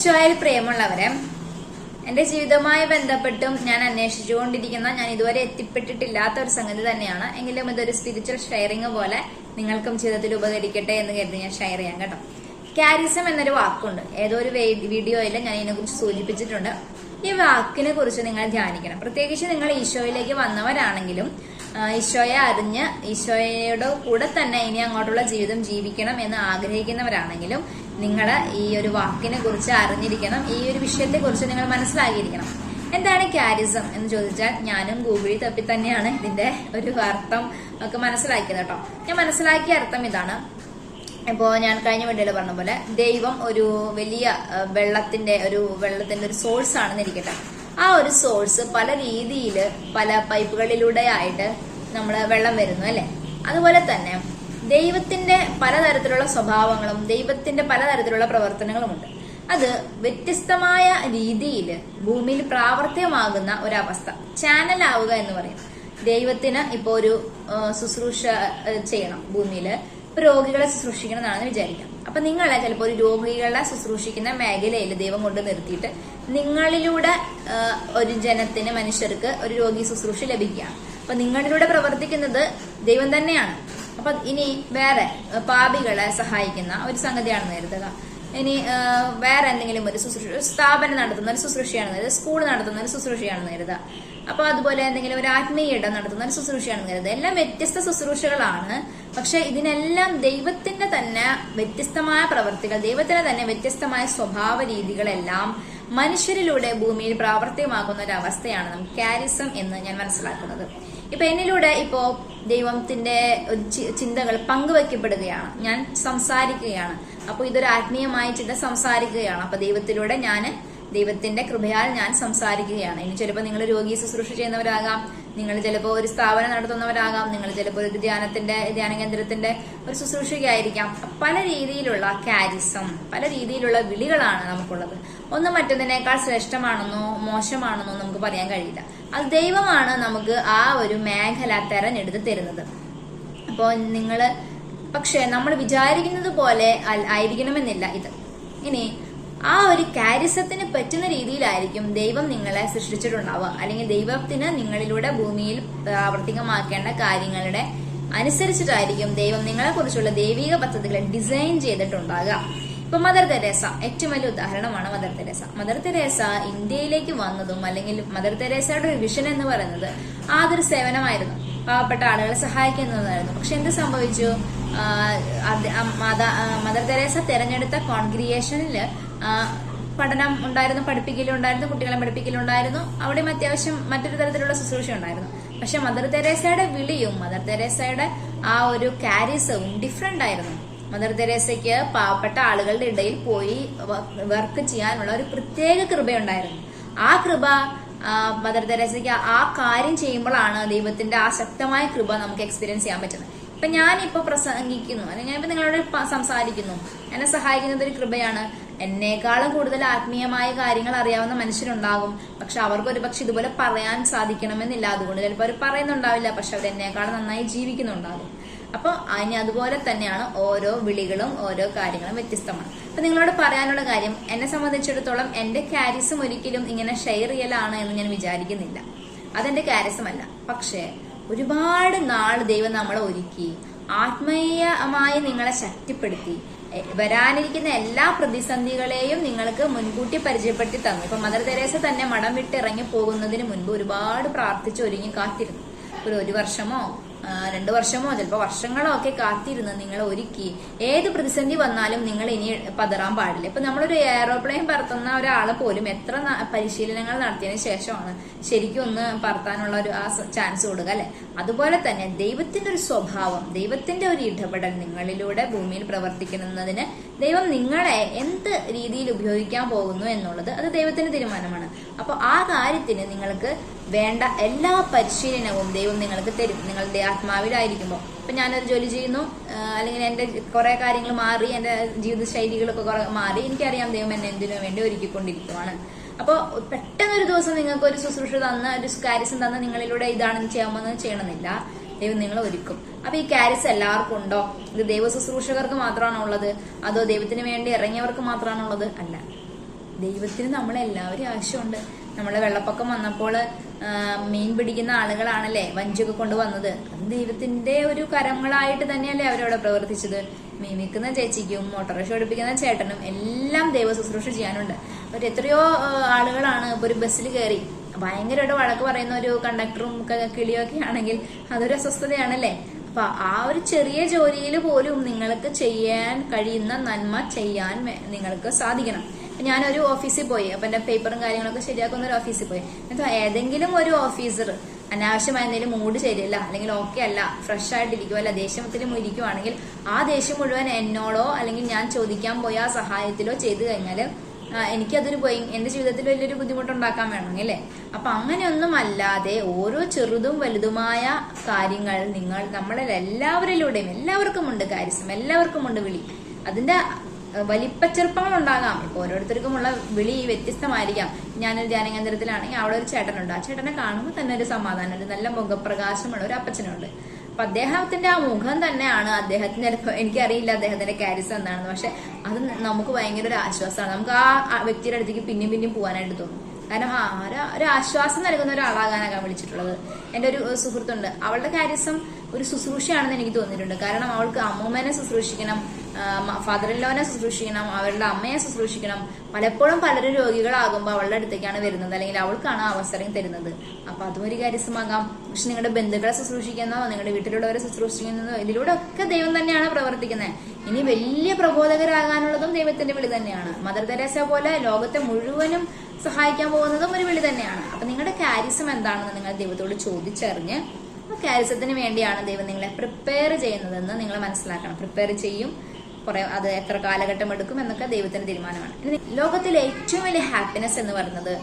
ഈശോയിൽ പ്രിയമുള്ളവരെ എന്റെ ജീവിതവുമായി ബന്ധപ്പെട്ടും ഞാൻ അന്വേഷിച്ചുകൊണ്ടിരിക്കുന്ന ഞാൻ ഇതുവരെ എത്തിപ്പെട്ടിട്ടില്ലാത്ത ഒരു സംഗതി തന്നെയാണ്. എങ്കിലും ഇതൊരു സ്പിരിച്വൽ ഷെയറിംഗ് പോലെ നിങ്ങൾക്കും ജീവിതത്തിൽ ഉപകരിക്കട്ടെ എന്ന് കരുതി ഞാൻ ഷെയർ ചെയ്യാം കേട്ടോ. കാരിസം എന്നൊരു വാക്കുണ്ട്. ഏതോ ഒരു വീഡിയോയിൽ ഞാൻ ഇതിനെക്കുറിച്ച് സൂചിപ്പിച്ചിട്ടുണ്ട്. ഈ വാക്കിനെ കുറിച്ച് നിങ്ങൾ ധ്യാനിക്കണം. പ്രത്യേകിച്ച് നിങ്ങൾ ഈശോയിലേക്ക് വന്നവരാണെങ്കിലും ഈശോയെ അറിഞ്ഞ് ഈശോയുടെ കൂടെ തന്നെ ഇനി അങ്ങോട്ടുള്ള ജീവിതം ജീവിക്കണം എന്ന് ആഗ്രഹിക്കുന്നവരാണെങ്കിലും നിങ്ങൾ ഈ ഒരു വാക്കിനെ കുറിച്ച് അറിഞ്ഞിരിക്കണം. ഈ ഒരു വിഷയത്തെ കുറിച്ച് നിങ്ങൾ മനസ്സിലാക്കിയിരിക്കണം. എന്താണ് കാരിസം എന്ന് ചോദിച്ചാൽ ഞാനും ഗൂഗിളിൽ തപ്പി തന്നെയാണ് ഇതിന്റെ ഒരു അർത്ഥം ഒക്കെ മനസ്സിലാക്കിയത് കേട്ടോ. ഞാൻ മനസ്സിലാക്കിയ അർത്ഥം ഇതാണ്. ഇപ്പോ ഞാൻ കഴിഞ്ഞ വീഡിയോയിൽ പറഞ്ഞ പോലെ ദൈവം ഒരു വലിയ വെള്ളത്തിന്റെ ഒരു വെള്ളത്തിന്റെ ഒരു സോഴ്സ് ആണെന്ന് ഇരിക്കട്ടെ. ആ ഒരു സോഴ്സ് പല രീതിയിൽ പല പൈപ്പുകളിലൂടെ ആയിട്ട് നമ്മൾ വെള്ളം വരുന്നു അല്ലെ? അതുപോലെ തന്നെ ദൈവത്തിന്റെ പലതരത്തിലുള്ള സ്വഭാവങ്ങളും ദൈവത്തിന്റെ പലതരത്തിലുള്ള പ്രവർത്തനങ്ങളുമുണ്ട്. അത് വ്യത്യസ്തമായ രീതിയിൽ ഭൂമിയിൽ പ്രാവർത്തികമാകുന്ന ഒരവസ്ഥ. ചാനൽ ആവുക എന്ന് പറയും. ദൈവത്തിന് ഇപ്പോൾ ഒരു ശുശ്രൂഷ ചെയ്യണം ഭൂമിയിൽ ഇപ്പൊ രോഗികളെ ശുശ്രൂഷിക്കണം എന്നാണെന്ന് വിചാരിക്കാം അപ്പൊ നിങ്ങളെ ചിലപ്പോൾ ഒരു രോഗികളെ ശുശ്രൂഷിക്കുന്ന മേഖലയിൽ ദൈവം കൊണ്ട് നിർത്തിയിട്ട് നിങ്ങളിലൂടെ ഒരു ജനത്തിന് മനുഷ്യർക്ക് ഒരു രോഗി ശുശ്രൂഷ ലഭിക്കുകയാണ്. അപ്പൊ നിങ്ങളിലൂടെ പ്രവർത്തിക്കുന്നത് ദൈവം തന്നെയാണ്. അപ്പൊ ഇനി വേറെ പാപികളെ സഹായിക്കുന്ന ഒരു സംഗതിയാണെന്ന് കരുതുക ഇനി വേറെ എന്തെങ്കിലും ഒരു ശുശ്രൂഷ ഒരു സ്ഥാപനം നടത്തുന്ന ഒരു ശുശ്രൂഷയാണെന്ന് കരുതുക സ്കൂൾ നടത്തുന്ന ഒരു ശുശ്രൂഷയാണെന്ന് കരുതുക അപ്പൊ അതുപോലെ എന്തെങ്കിലും ഒരു ആത്മീയ ഇടം നടത്തുന്ന ഒരു ശുശ്രൂഷയാണെന്ന് കരുതുക എല്ലാം വ്യത്യസ്ത ശുശ്രൂഷകളാണ്. പക്ഷെ ഇതിനെല്ലാം ദൈവത്തിന്റെ തന്നെ വ്യത്യസ്തമായ പ്രവർത്തികൾ ദൈവത്തിന്റെ തന്നെ വ്യത്യസ്തമായ സ്വഭാവ രീതികളെല്ലാം മനുഷ്യരിലൂടെ ഭൂമിയിൽ പ്രാവർത്തികമാകുന്ന ഒരു അവസ്ഥയാണ് നമുക്ക് കാരിസം എന്ന് ഞാൻ മനസ്സിലാക്കുന്നത്. ഇപ്പൊ എന്നിലൂടെ ഇപ്പോ ദൈവത്തിന്റെ ചിന്തകൾ പങ്കുവെക്കപ്പെടുകയാണ്. ഞാൻ സംസാരിക്കുകയാണ്. അപ്പൊ ഇതൊരു ആത്മീയമായ ചിന്ത സംസാരിക്കുകയാണ്. അപ്പൊ ദൈവത്തിലൂടെ ഞാൻ ദൈവത്തിന്റെ കൃപയാൽ ഞാൻ സംസാരിക്കുകയാണ്. ഇനി ചിലപ്പോൾ നിങ്ങൾ രോഗി ശുശ്രൂഷ ചെയ്യുന്നവരാകാം. നിങ്ങൾ ചിലപ്പോൾ ഒരു സ്ഥാപനം നടത്തുന്നവരാകാം നിങ്ങൾ ചിലപ്പോൾ ഒരു ധ്യാനത്തിന്റെ ധ്യാന കേന്ദ്രത്തിന്റെ ഒരു ശുശ്രൂഷകയായിരിക്കാം പല രീതിയിലുള്ള കാരിസം പല രീതിയിലുള്ള വിളികളാണ് നമുക്കുള്ളത്. ഒന്ന് മറ്റൊന്നിനേക്കാൾ ശ്രേഷ്ഠമാണെന്നോ മോശമാണെന്നോ നമുക്ക് പറയാൻ കഴിയില്ല. അത് ദൈവമാണ് നമുക്ക് ആ ഒരു മേഖല തെരഞ്ഞെടുത്ത് തരുന്നത്. അപ്പോൾ നിങ്ങൾ പക്ഷേ നമ്മൾ വിചാരിക്കുന്നത് പോലെ ആയിരിക്കണമെന്നില്ല ഇത്. ഇനി ആ ഒരു കാര്യസത്തിന് പറ്റുന്ന രീതിയിലായിരിക്കും ദൈവം നിങ്ങളെ സൃഷ്ടിച്ചിട്ടുണ്ടാവുക. അല്ലെങ്കിൽ ദൈവത്തിന് നിങ്ങളിലൂടെ ഭൂമിയിൽ പ്രാവർത്തികമാക്കേണ്ട കാര്യങ്ങളുടെ അനുസരിച്ചിട്ടായിരിക്കും ദൈവം നിങ്ങളെ കുറിച്ചുള്ള ദൈവിക പദ്ധതികളെ ഡിസൈൻ ചെയ്തിട്ടുണ്ടാകുക. ഇപ്പൊ മദർ തെരേസ ഏറ്റവും വലിയ ഉദാഹരണമാണ് മദർ തെരേസ മദർ തെരേസ ഇന്ത്യയിലേക്ക് വന്നതും അല്ലെങ്കിൽ മദർ തെരേസയുടെ ഒരു വിഷൻ എന്ന് പറയുന്നത് ആതൊരു സേവനമായിരുന്നു. പാവപ്പെട്ട ആളുകളെ സഹായിക്കുന്നതായിരുന്നു. പക്ഷെ എന്ത് സംഭവിച്ചു? മദർ തെരേസ തെരഞ്ഞെടുത്ത കോൺഗ്രിയേഷനിൽ പഠനം ഉണ്ടായിരുന്നു പഠിപ്പിക്കലുണ്ടായിരുന്നു കുട്ടികളെ പഠിപ്പിക്കലുണ്ടായിരുന്നു അവിടെയും അത്യാവശ്യം മറ്റൊരു തരത്തിലുള്ള ശുശ്രൂഷ ഉണ്ടായിരുന്നു. പക്ഷെ മദർ തെരേസയുടെ വിളിയും മദർ തെരേസയുടെ ആ ഒരു കാരിസവും ഡിഫറെന്റ് ആയിരുന്നു. മദർ തെരേസയ്ക്ക് പാവപ്പെട്ട ആളുകളുടെ ഇടയിൽ പോയി വർക്ക് ചെയ്യാനുള്ള ഒരു പ്രത്യേക കൃപയുണ്ടായിരുന്നു. ആ കൃപ മദർ തെരേസയ്ക്ക് ആ കാര്യം ചെയ്യുമ്പോഴാണ് ദൈവത്തിന്റെ ആ ശക്തമായ കൃപ നമുക്ക് എക്സ്പീരിയൻസ് ചെയ്യാൻ പറ്റുന്നത്. ഇപ്പൊ ഞാനിപ്പോ പ്രസംഗിക്കുന്നു അല്ലെങ്കിൽ ഞാനിപ്പോ നിങ്ങളോട് സംസാരിക്കുന്നു. എന്നെ സഹായിക്കുന്നത് ഒരു കൃപയാണ്. എന്നേക്കാളും കൂടുതൽ ആത്മീയമായ കാര്യങ്ങൾ അറിയാവുന്ന മനുഷ്യരുണ്ടാകും. പക്ഷെ അവർക്ക് ഒരു പക്ഷെ ഇതുപോലെ പറയാൻ സാധിക്കണമെന്നില്ല. അതുകൊണ്ട് ചിലപ്പോൾ അവർ പറയുന്നുണ്ടാവില്ല. പക്ഷെ അവർ എന്നേക്കാളും നന്നായി ജീവിക്കുന്നുണ്ടാകും. അപ്പൊ അതിന് അതുപോലെ തന്നെയാണ് ഓരോ വിളികളും ഓരോ കാര്യങ്ങളും വ്യത്യസ്തമാണ്. അപ്പൊ നിങ്ങളോട് പറയാനുള്ള കാര്യം എന്നെ സംബന്ധിച്ചിടത്തോളം എന്റെ കാരിസം ഒരിക്കലും ഇങ്ങനെ ഷെയർ ചെയ്യലാണ് എന്ന് ഞാൻ വിചാരിക്കുന്നില്ല. അതെന്റെ കാരിസമല്ല പക്ഷേ ഒരുപാട് നാൾ ദൈവം നമ്മളെ ഒരുക്കി ആത്മീയമായി നിങ്ങളെ ശക്തിപ്പെടുത്തി വരാനിരിക്കുന്ന എല്ലാ പ്രതിസന്ധികളെയും നിങ്ങൾക്ക് മുൻകൂട്ടി പരിചയപ്പെടുത്തി തന്നു. ഇപ്പൊ മദർ തെരേസ തന്നെ മടം വിട്ട് ഇറങ്ങി പോകുന്നതിന് മുൻപ് ഒരുപാട് പ്രാർത്ഥിച്ച് ഒരുങ്ങി കാത്തിരുന്നു. ഒരു ഒരു വർഷമോ രണ്ടു വർഷമോ ചിലപ്പോൾ വർഷങ്ങളോ ഒക്കെ കാത്തിരുന്ന് നിങ്ങൾ ഒരുക്കി. ഏത് പ്രതിസന്ധി വന്നാലും നിങ്ങൾ ഇനി പതറാൻ പാടില്ല. ഇപ്പൊ നമ്മളൊരു എയറോപ്ലെയിൻ പറത്തുന്ന ഒരാളെ പോലും എത്ര പരിശീലനങ്ങൾ നടത്തിയതിനു ശേഷമാണ് ശരിക്കും ഒന്ന് പറത്താനുള്ള ഒരു ആ ചാൻസ് കൊടുക്കുക അല്ലെ? അതുപോലെ തന്നെ ദൈവത്തിന്റെ ഒരു സ്വഭാവം ദൈവത്തിന്റെ ഒരു ഇടപെടൽ നിങ്ങളിലൂടെ ഭൂമിയിൽ പ്രവർത്തിക്കുന്നതിന് ദൈവം നിങ്ങളെ എന്ത് രീതിയിൽ ഉപയോഗിക്കാൻ പോകുന്നു എന്നുള്ളത് അത് ദൈവത്തിന്റെ തീരുമാനമാണ്. അപ്പോൾ ആ കാര്യത്തിന് നിങ്ങൾക്ക് വേണ്ട എല്ലാ പരിശീലനവും ദൈവം നിങ്ങൾക്ക് തരും. നിങ്ങളുടെ ആത്മാവിലായിരിക്കുമ്പോൾ ഇപ്പൊ ഞാനൊരു ജോലി ചെയ്യുന്നു. അല്ലെങ്കിൽ എന്റെ കുറേ കാര്യങ്ങൾ മാറി എന്റെ ജീവിതശൈലികളൊക്കെ കുറെ മാറി. എനിക്കറിയാം ദൈവം എന്നെ എന്തിനു വേണ്ടി ഒരുക്കിക്കൊണ്ടിരിക്കുവാണ്. അപ്പോൾ പെട്ടെന്നൊരു ദിവസം നിങ്ങൾക്ക് ഒരു ശുശ്രൂഷ തന്ന ഒരു കാരിസം തന്ന നിങ്ങളിലൂടെ ഇതാണ് ചെയ്യാമെന്ന് ചെയ്യണമെന്നില്ല. ദൈവം നിങ്ങളെ ഒരുക്കും. അപ്പൊ ഈ കാരിസ് എല്ലാവർക്കും ഉണ്ടോ? ഇത് ദൈവ ശുശ്രൂഷകർക്ക് മാത്രമാണോ ഉള്ളത്? അതോ ദൈവത്തിന് വേണ്ടി ഇറങ്ങിയവർക്ക് മാത്രമാണോ ഉള്ളത്? അല്ല. ദൈവത്തിന് നമ്മളെല്ലാവരും ആവശ്യമുണ്ട്. നമ്മളെ വെള്ളപ്പൊക്കം വന്നപ്പോൾ മീൻ പിടിക്കുന്ന ആളുകളാണല്ലേ വഞ്ചിയൊക്കെ കൊണ്ടുവന്നത്. അത് ദൈവത്തിന്റെ ഒരു കരങ്ങളായിട്ട് തന്നെയല്ലേ അവരവിടെ പ്രവർത്തിച്ചത്. മീൻ വിൽക്കുന്ന ചേച്ചിക്കും ഓട്ടോറിക്ഷ ഓടിപ്പിക്കുന്ന ചേട്ടനും എല്ലാം ദൈവ ശുശ്രൂഷ ചെയ്യാനുണ്ട്. അവർ എത്രയോ ആളുകളാണ് ഇപ്പൊ ഒരു ബസ്സിൽ കയറി. ഭയങ്കരമായിട്ട് വഴക്ക് പറയുന്ന ഒരു കണ്ടക്ടറും കിളിയൊക്കെ ആണെങ്കിൽ അതൊരു അസ്വസ്ഥതയാണല്ലേ? അപ്പൊ ആ ഒരു ചെറിയ ജോലിയിൽ പോലും നിങ്ങൾക്ക് ചെയ്യാൻ കഴിയുന്ന നന്മ ചെയ്യാൻ നിങ്ങൾക്ക് സാധിക്കണം. ഞാനൊരു ഓഫീസിൽ പോയി. അപ്പൊ എന്റെ പേപ്പറും കാര്യങ്ങളൊക്കെ ശരിയാക്കുന്ന ഒരു ഓഫീസിൽ പോയി. എന്നിട്ട് ഏതെങ്കിലും ഒരു ഓഫീസർ അനാവശ്യമായ എന്തെങ്കിലും മൂഡ് ശരിയല്ല അല്ലെങ്കിൽ ഓക്കെ അല്ല ഫ്രഷ് ആയിട്ടിരിക്കുക അല്ല ദേഷ്യത്തിൽ ഇരിക്കുവാണെങ്കിൽ ആ ദേഷ്യം മുഴുവൻ എന്നോടോ അല്ലെങ്കിൽ ഞാൻ ചോദിക്കാൻ പോയ ആ സഹായത്തിലോ ചെയ്തു കഴിഞ്ഞാൽ എനിക്കതൊരു എന്റെ ജീവിതത്തിൽ വലിയൊരു ബുദ്ധിമുട്ടുണ്ടാക്കാൻ വേണമെങ്കിൽ അല്ലേ? അപ്പൊ അങ്ങനെയൊന്നും അല്ലാതെ ഓരോ ചെറുതും വലുതുമായ കാര്യങ്ങൾ നിങ്ങൾ നമ്മളിൽ എല്ലാവരിലൂടെയും എല്ലാവർക്കും ഉണ്ട് കാര്യസം എല്ലാവർക്കും ഉണ്ട് വിളി. അതിന്റെ വലിപ്പച്ചെറുപ്പങ്ങൾ ഉണ്ടാകാം ഇപ്പൊ ഓരോരുത്തർക്കുമുള്ള വിളി വ്യത്യസ്തമായിരിക്കാം. ഞാനൊരു ധ്യാനകേന്ദ്രത്തിലാണെങ്കിൽ അവിടെ ഒരു ചേട്ടനുണ്ട്. ആ ചേട്ടനെ കാണുമ്പോൾ തന്നെ ഒരു സമാധാനം ഒരു നല്ല മുഖപ്രകാശമുള്ള ഒരു അപ്പച്ചനുണ്ട്. അപ്പൊ അദ്ദേഹത്തിന്റെ ആ മുഖം തന്നെയാണ് അദ്ദേഹത്തിന്റെ എനിക്കറിയില്ല അദ്ദേഹത്തിന്റെ കാരിസം എന്താണെന്ന്. പക്ഷെ അത് നമുക്ക് ഭയങ്കര ഒരു ആശ്വാസമാണ്. നമുക്ക് ആ വ്യക്തിയുടെ അടുത്തേക്ക് പിന്നെയും പിന്നെയും പോകാനായിട്ട് തോന്നും. കാരണം ആ ഒരു ആശ്വാസം നൽകുന്ന ഒരാളാകാനാണ് വിളിച്ചിട്ടുള്ളത്. എന്റെ ഒരു സുഹൃത്തുണ്ട്. അവളുടെ കാര്യസം ഒരു ശുശ്രൂഷയാണെന്ന് എനിക്ക് തോന്നിയിട്ടുണ്ട്. കാരണം അവൾക്ക് അമ്മൂമ്മേനെ ശുശ്രൂഷിക്കണം. ഫാദർ ഇല്ലോനെ ശുശ്രൂഷിക്കണം അവരുടെ അമ്മയെ ശുശ്രൂഷിക്കണം. പലപ്പോഴും പലരും രോഗികളാകുമ്പോൾ അവളുടെ അടുത്തേക്കാണ് വരുന്നത്. അല്ലെങ്കിൽ അവൾക്കാണ് അവസരം തരുന്നത്. അപ്പൊ അതും ഒരു കാര്യസമാകാം. പക്ഷെ നിങ്ങളുടെ ബന്ധുക്കളെ ശുശ്രൂഷിക്കുന്നോ നിങ്ങളുടെ വീട്ടിലുള്ളവരെ ശുശ്രൂഷിക്കുന്നതോ ഇതിലൂടെ ഒക്കെ ദൈവം തന്നെയാണ് പ്രവർത്തിക്കുന്നത്. ഇനി വലിയ പ്രബോധകരാകാനുള്ളതും ദൈവത്തിന്റെ വിളി തന്നെയാണ്. മദർ തെരേസ പോലെ ലോകത്തെ മുഴുവനും സഹായിക്കാൻ പോകുന്നതും ഒരു വിളി തന്നെയാണ്. അപ്പൊ നിങ്ങളുടെ കാരിസം എന്താണെന്ന് നിങ്ങൾ ദൈവത്തോട് ചോദിച്ചറിഞ്ഞ് ആ കാരിസത്തിന് വേണ്ടിയാണ് ദൈവം നിങ്ങളെ പ്രിപ്പയർ ചെയ്യുന്നതെന്ന് നിങ്ങൾ മനസ്സിലാക്കണം. പ്രിപ്പയർ ചെയ്യും. കുറെ അത് എത്ര കാലഘട്ടം എടുക്കും എന്നൊക്കെ ദൈവത്തിന്റെ തീരുമാനമാണ്. ലോകത്തിലെ ഏറ്റവും വലിയ ഹാപ്പിനെസ് എന്ന് പറയുന്നത്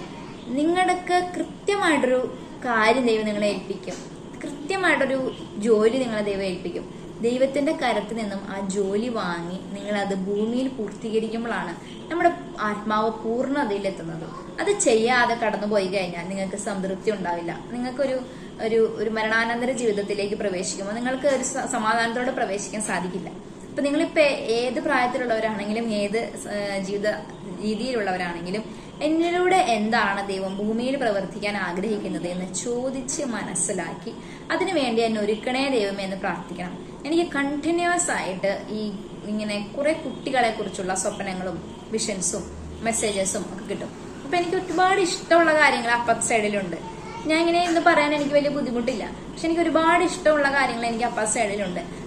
നിങ്ങൾക്ക് കൃത്യമായിട്ടൊരു കാര്യം ദൈവം നിങ്ങളെ ഏൽപ്പിക്കും. കൃത്യമായിട്ടൊരു ജോലി നിങ്ങളെ ദൈവം ഏൽപ്പിക്കും. ദൈവത്തിന്റെ കരത്തിൽ നിന്നും ആ ജോലി വാങ്ങി നിങ്ങൾ അത് ഭൂമിയിൽ പൂർത്തീകരിക്കുമ്പോഴാണ് നമ്മുടെ ആത്മാവ് പൂർണതയിലെത്തുന്നത്. അത് ചെയ്യാതെ കടന്നു പോയി കഴിഞ്ഞാൽ നിങ്ങൾക്ക് സംതൃപ്തി ഉണ്ടാവില്ല. നിങ്ങൾക്കൊരു ഒരു ഒരു മരണാനന്തര ജീവിതത്തിലേക്ക് പ്രവേശിക്കുമ്പോൾ നിങ്ങൾക്ക് ഒരു സമാധാനത്തോടെ പ്രവേശിക്കാൻ സാധിക്കില്ല. ഇപ്പൊ നിങ്ങളിപ്പോ ഏത് പ്രായത്തിലുള്ളവരാണെങ്കിലും ഏത് ജീവിത രീതിയിലുള്ളവരാണെങ്കിലും എന്നിലൂടെ എന്താണ് ദൈവം ഭൂമിയിൽ പ്രവർത്തിക്കാൻ ആഗ്രഹിക്കുന്നത് എന്ന് ചോദിച്ച് മനസ്സിലാക്കി അതിനു വേണ്ടി എന്നെ ഒരുക്കണേ ദൈവമേ എന്ന് പ്രാർത്ഥിക്കണം. എനിക്ക് കണ്ടിന്യൂസ് ആയിട്ട് ഈ ഇങ്ങനെ കുറെ കുട്ടികളെ കുറിച്ചുള്ള സ്വപ്നങ്ങളും വിഷൻസും മെസ്സേജസും ഒക്കെ കിട്ടും. അപ്പൊ എനിക്ക് ഒരുപാട് ഇഷ്ടമുള്ള കാര്യങ്ങൾ അപ്പത്ത് സൈഡിലുണ്ട് ഞാൻ ഇങ്ങനെ ഇന്ന് പറയാൻ എനിക്ക് വലിയ ബുദ്ധിമുട്ടില്ല. പക്ഷെ എനിക്ക് ഒരുപാട് ഇഷ്ടമുള്ള കാര്യങ്ങൾ എനിക്ക് അപ്പ സൈഡിലുണ്ട്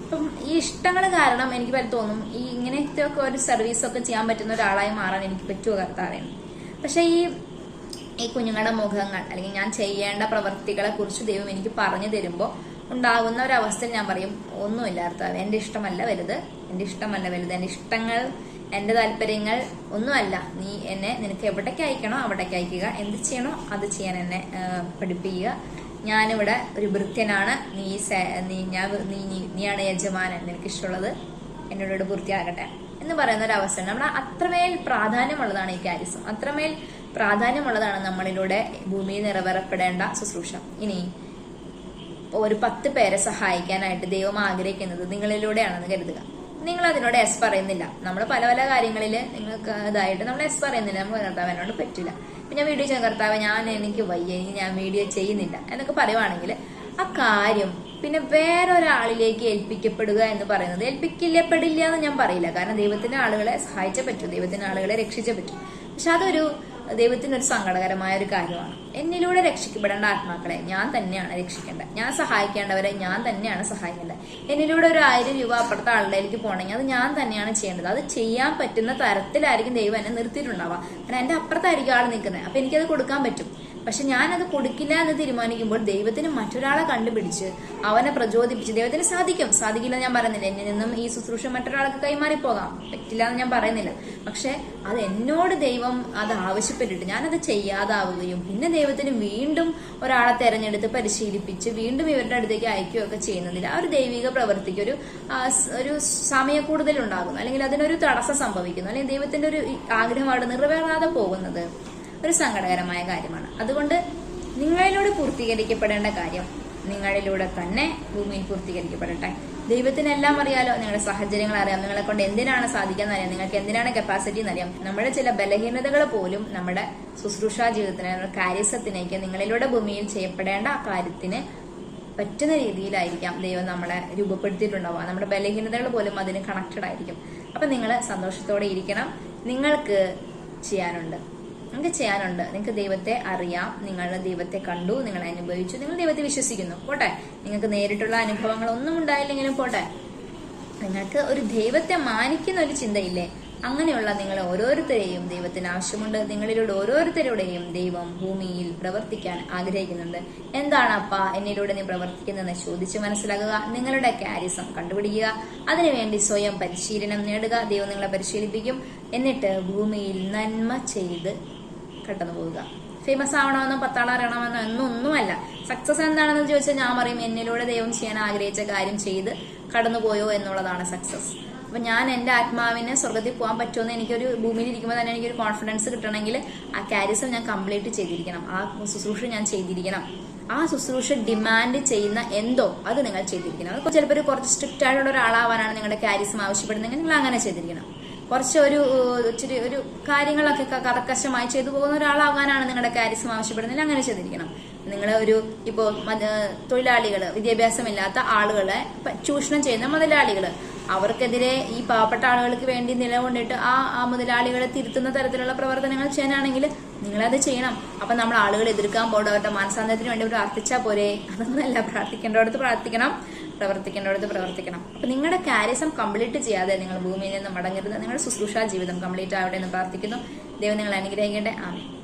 ഈ ഇഷ്ടങ്ങൾ കാരണം എനിക്ക് തോന്നും ഈ ഇങ്ങനത്തെ ഒക്കെ ഒരു സർവീസ് ഒക്കെ ചെയ്യാൻ പറ്റുന്ന ഒരാളായി മാറാൻ എനിക്ക് പറ്റുമോ കർത്താവേ? പക്ഷെ ഈ ഈ കുഞ്ഞുങ്ങളുടെ മുഖങ്ങൾ അല്ലെങ്കിൽ ഞാൻ ചെയ്യേണ്ട പ്രവർത്തികളെ കുറിച്ച് ദൈവം എനിക്ക് പറഞ്ഞു തരുമ്പോൾ ഉണ്ടാകുന്ന ഒരവസ്ഥയിൽ ഞാൻ പറയും ഒന്നുമില്ല കർത്താവ് എന്റെ ഇഷ്ടമല്ല വലുത് എന്റെ ഇഷ്ടമല്ല വലുത് എന്റെ ഇഷ്ടങ്ങൾ എന്റെ താല്പര്യങ്ങൾ ഒന്നുമല്ല. നീ എന്നെ നിനക്ക് എവിടേക്ക് അയക്കണോ അവിടേക്ക് അയക്കുക. എന്ത് ചെയ്യണോ അത് ചെയ്യാൻ എന്നെ പഠിപ്പിക്കുക. ഞാനിവിടെ ഒരു ഭൃത്യനാണ് നീ നീ ഞാൻ നീ നീയാണ് യജമാനൻ നിനക്ക് ഇഷ്ടമുള്ളത് എന്നോട് പൂർത്തിയാകട്ടെ എന്ന് പറയുന്ന ഒരു അവസരം നമ്മൾ അത്രമേൽ പ്രാധാന്യമുള്ളതാണ് ഈ കാര്യസം അത്രമേൽ പ്രാധാന്യമുള്ളതാണ് നമ്മളിലൂടെ ഭൂമിയിൽ നിറവേറപ്പെടേണ്ട ശുശ്രൂഷ. ഇനി ഒരു പത്ത് പേരെ സഹായിക്കാനായിട്ട് ദൈവം ആഗ്രഹിക്കുന്നത് നിങ്ങളിലൂടെയാണെന്ന് കരുതുക. നിങ്ങൾ അതിനോട് എസ് പറയുന്നില്ല. നമ്മൾ പല പല കാര്യങ്ങളിൽ നിങ്ങൾക്ക് ഇതായിട്ട് നമ്മൾ എസ് പറയുന്നില്ല. നമുക്ക് കർത്താവ് എന്നോട് പറ്റില്ല പിന്നെ വീഡിയോ ചെയ്യുന്ന കർത്താവ് ഞാൻ എനിക്ക് വയ്യ ഇനി ഞാൻ വീഡിയോ ചെയ്യുന്നില്ല എന്നൊക്കെ പറയുവാണെങ്കിൽ ആ കാര്യം പിന്നെ വേറൊരാളിലേക്ക് ഏൽപ്പിക്കപ്പെടുക എന്ന് പറയുന്നത് ഏൽപ്പിക്കില്ലപ്പെടില്ല എന്ന് ഞാൻ പറയില്ല. കാരണം ദൈവത്തിന്റെ ആളുകളെ സഹായിച്ചേ പറ്റൂ ദൈവത്തിന്റെ ആളുകളെ രക്ഷിച്ചേ പറ്റൂ. പക്ഷെ അതൊരു ദൈവത്തിനൊരു സങ്കടകരമായ ഒരു കാര്യമാണ്. എന്നിലൂടെ രക്ഷിക്കപ്പെടേണ്ട ആത്മാക്കളെ ഞാൻ തന്നെയാണ് രക്ഷിക്കേണ്ടത്. ഞാൻ സഹായിക്കേണ്ടവരെ ഞാൻ തന്നെയാണ് സഹായിക്കേണ്ടത്. എന്നിലൂടെ ഒരു ആയിരം രൂപ അപ്പുറത്തെ ആളുടെയിലേക്ക് പോകണമെങ്കിൽ അത് ഞാൻ തന്നെയാണ് ചെയ്യേണ്ടത്. അത് ചെയ്യാൻ പറ്റുന്ന തരത്തിലായിരിക്കും ദൈവം എന്നെ നിർത്തിയിട്ടുണ്ടാവുക. കാരണം എന്റെ അപ്പുറത്തായിരിക്കും ആൾ നിൽക്കുന്നത്. അപ്പൊ എനിക്കത് കൊടുക്കാൻ പറ്റും. പക്ഷെ ഞാനത് കൊടുക്കില്ല എന്ന് തീരുമാനിക്കുമ്പോൾ ദൈവത്തിന് മറ്റൊരാളെ കണ്ടുപിടിച്ച് അവനെ പ്രചോദിപ്പിച്ച് ദൈവത്തിന് സാധിക്കും. സാധിക്കില്ല ഞാൻ പറയുന്നില്ല. എന്നിൽ നിന്നും ഈ ശുശ്രൂഷ മറ്റൊരാൾക്ക് കൈമാറിപ്പോകാം. പറ്റില്ല എന്ന് ഞാൻ പറയുന്നില്ല. പക്ഷെ അത് എന്നോട് ദൈവം അത് ആവശ്യപ്പെട്ടിട്ട് ഞാനത് ചെയ്യാതാവുകയും പിന്നെ ദൈവത്തിന് വീണ്ടും ഒരാളെ തെരഞ്ഞെടുത്ത് പരിശീലിപ്പിച്ച് വീണ്ടും ഇവരുടെ അടുത്തേക്ക് അയക്കുകയൊക്കെ ചെയ്യുന്നതിൽ ആ ഒരു ദൈവിക പ്രവൃത്തിക്ക് ഒരു ഒരു സമയ കൂടുതലുണ്ടാകുന്നു അല്ലെങ്കിൽ അതിനൊരു തടസ്സം സംഭവിക്കുന്നു. അല്ലെങ്കിൽ ദൈവത്തിന്റെ ഒരു ആഗ്രഹം അവിടെ നിറവേറാതെ പോകുന്നത്. ഒരു സങ്കടകരമായ കാര്യമാണ്. അതുകൊണ്ട് നിങ്ങളിലൂടെ പൂർത്തീകരിക്കപ്പെടേണ്ട കാര്യം നിങ്ങളിലൂടെ തന്നെ ഭൂമിയിൽ പൂർത്തീകരിക്കപ്പെടട്ടെ. ദൈവത്തിനെല്ലാം അറിയാലോ നിങ്ങളുടെ സാഹചര്യങ്ങൾ അറിയാം. നിങ്ങളെ കൊണ്ട് എന്തിനാണ് സാധിക്കാന്ന് അറിയാം. നിങ്ങൾക്ക് എന്തിനാണ് കപ്പാസിറ്റി എന്നറിയാം നമ്മുടെ ചില ബലഹീനതകൾ പോലും നമ്മുടെ ശുശ്രൂഷാ ജീവിതത്തിന് നമ്മുടെ കാര്യസത്തിനേക്ക് നിങ്ങളിലൂടെ ഭൂമിയിൽ ചെയ്യപ്പെടേണ്ട ആ കാര്യത്തിന് പറ്റുന്ന രീതിയിലായിരിക്കാം ദൈവം നമ്മളെ രൂപപ്പെടുത്തിയിട്ടുണ്ടാവുക. നമ്മുടെ ബലഹീനതകൾ പോലും അതിന് കണക്റ്റഡ് ആയിരിക്കും. അപ്പൊ നിങ്ങൾ സന്തോഷത്തോടെ ഇരിക്കണം. നിങ്ങൾക്ക് ചെയ്യാനുണ്ട്. നിങ്ങൾക്ക് ചെയ്യാനുണ്ട്. നിങ്ങൾക്ക് ദൈവത്തെ അറിയാം. നിങ്ങൾ ദൈവത്തെ കണ്ടു. നിങ്ങൾ അനുഭവിച്ചു. നിങ്ങൾ ദൈവത്തെ വിശ്വസിക്കുന്നു. പോട്ടെ. നിങ്ങൾക്ക് നേരിട്ടുള്ള അനുഭവങ്ങൾ ഒന്നും ഉണ്ടായില്ലെങ്കിലും പോട്ടെ. നിങ്ങൾക്ക് ഒരു ദൈവത്തെ മാനിക്കുന്ന ഒരു ചിന്തയില്ലേ? അങ്ങനെയുള്ള നിങ്ങൾ ഓരോരുത്തരെയും ദൈവത്തിന് ആവശ്യമുണ്ട്. നിങ്ങളിലൂടെ ഓരോരുത്തരുടെയും ദൈവം ഭൂമിയിൽ പ്രവർത്തിക്കാൻ ആഗ്രഹിക്കുന്നുണ്ട്. എന്താണ് അപ്പ എന്നിലൂടെ നീ പ്രവർത്തിക്കുന്നതെന്ന് ചോദിച്ച് മനസ്സിലാക്കുക. നിങ്ങളുടെ കാരിസം കണ്ടുപിടിക്കുക. അതിനുവേണ്ടി സ്വയം പരിശീലനം നേടുക. ദൈവം നിങ്ങളെ പരിശീലിപ്പിക്കും. എന്നിട്ട് ഭൂമിയിൽ നന്മ ചെയ്ത് കടന്നു പോവുക. ഫേമസ് ആവണമെന്നോ പത്താളറിയണമെന്നോ എന്നൊന്നുമല്ല സക്സസ് എന്താണെന്ന് ചോദിച്ചാൽ ഞാൻ പറയും എന്നിലൂടെ ദൈവം ചെയ്യാൻ ആഗ്രഹിച്ച കാര്യം ചെയ്ത് കടന്നുപോയോ എന്നുള്ളതാണ് സക്സസ് അപ്പൊ ഞാൻ എന്റെ ആത്മാവിനെ സ്വർഗത്തിൽ പോകാൻ പറ്റുമെന്ന് എനിക്കൊരു ഭൂമിയിൽ ഇരിക്കുമ്പോൾ തന്നെ എനിക്കൊരു കോൺഫിഡൻസ് കിട്ടണമെങ്കിൽ ആ കാരിസം ഞാൻ കംപ്ലീറ്റ് ചെയ്തിരിക്കണം. ആ ശുശ്രൂഷ ഞാൻ ചെയ്തിരിക്കണം. ആ ശുശ്രൂഷ ഡിമാൻഡ് ചെയ്യുന്ന എന്തോ അത് നിങ്ങൾ ചെയ്തിരിക്കണം. ചിലപ്പോൾ കുറച്ച് സ്ട്രിക്റ്റ് ആയിട്ടുള്ള ഒരാളാവാനാണ് നിങ്ങളുടെ കാരിസം ആവശ്യപ്പെടുന്നതെങ്കിൽ നിങ്ങൾ അങ്ങനെ ചെയ്തിരിക്കണം. കുറച്ച് ഒരു ഇച്ചിരി ഒരു കാര്യങ്ങളൊക്കെ കർക്കശമായി ചെയ്തു പോകുന്ന ഒരാളാകാനാണ് നിങ്ങളുടെ കാരിസം ആവശ്യപ്പെടുന്നതിൽ അങ്ങനെ ചെയ്തിരിക്കണം. നിങ്ങൾ ഒരു ഇപ്പോൾ തൊഴിലാളികൾ വിദ്യാഭ്യാസമില്ലാത്ത ആളുകളെ ചൂഷണം ചെയ്യുന്ന മുതലാളികൾ അവർക്കെതിരെ ഈ പാവപ്പെട്ട ആളുകൾക്ക് വേണ്ടി നിലകൊണ്ടിട്ട് ആ ആ മുതലാളികളെ തിരുത്തുന്ന തരത്തിലുള്ള പ്രവർത്തനങ്ങൾ ചെയ്യാനാണെങ്കിൽ നിങ്ങളത് ചെയ്യണം. അപ്പൊ നമ്മൾ ആളുകൾ എതിർക്കാൻ പോകണം അവരുടെ മാനസാന്തരത്തിന് വേണ്ടി പ്രാർത്ഥിച്ചാൽ പോരെ. അതൊന്നുമല്ല പ്രാർത്ഥിക്കേണ്ടടുത്ത് പ്രാർത്ഥിക്കണം. പ്രവർത്തിക്കേണ്ടടുത്ത് പ്രവർത്തിക്കണം. അപ്പൊ നിങ്ങളുടെ കാര്യസം കംപ്ലീറ്റ് ചെയ്യാതെ നിങ്ങൾ ഭൂമിയിൽ നിന്ന് മടങ്ങരുത്. നിങ്ങളുടെ ശുശ്രൂഷാ ജീവിതം കംപ്ലീറ്റ് ആവട്ടെ എന്ന് പ്രാർത്ഥിക്കുന്നു. ദൈവം നിങ്ങൾ അനുഗ്രഹിക്കട്ടെ. ആമേ